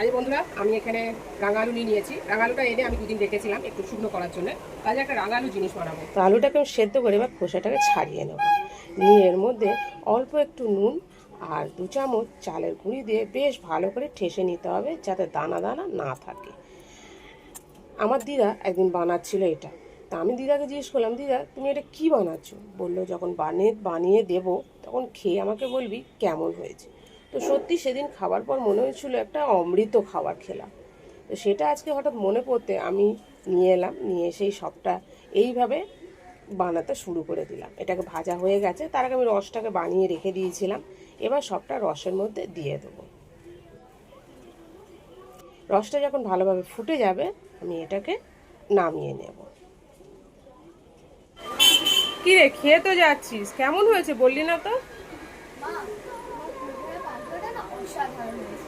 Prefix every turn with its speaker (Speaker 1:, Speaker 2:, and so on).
Speaker 1: আজ বন্ধুরা, আমি এখানে রাঙালু নিয়ে নিয়েছি। রাঙালুটা এনে আমি দুদিন রেখেছিলাম একটু শুকনো করার জন্য। কাজে একটা রাঙালু জিনিস বানাবো। তো আলুটাকে সেদ্ধ করে এবার খোসাটাকে ছাড়িয়ে নেব। নিয়ে এর মধ্যে অল্প একটু নুন আর দু চামচ চালের গুঁড়ি দিয়ে বেশ ভালো করে ঠেসে নিতে হবে যাতে দানা দানা না থাকে। আমার দিদা একদিন বানাচ্ছিল এটা। তা আমি দিদাকে জিজ্ঞেস করলাম, দিদা, তুমি এটা কি বানাচ্ছ? বলল, যখন বানিয়ে বানিয়ে দেবো, তখন খেয়ে আমাকে বলবি কেমন হয়েছে। তো সত্যি সেদিন খাবার পর মনে হয়েছিল একটা অমৃত খাবার খেলাম। তো সেটা আজকে হঠাৎ মনে পড়তে আমি নিয়ে এলাম, নিয়ে সেই সবটা এইভাবে বানাতে শুরু করে দিলাম। এটাকে ভাজা হয়ে গেছে, তার আগে আমি রসটাকে বানিয়ে রেখে দিয়েছিলাম। এবার সবটা রসের মধ্যে দিয়ে দেবো। রসটা যখন ভালোভাবে ফুটে যাবে, আমি এটাকে নামিয়ে নেব। কি রে খেয়ে তো যাচ্ছিস। কেমন হয়েছে বললি না তো?
Speaker 2: 炫它的名字。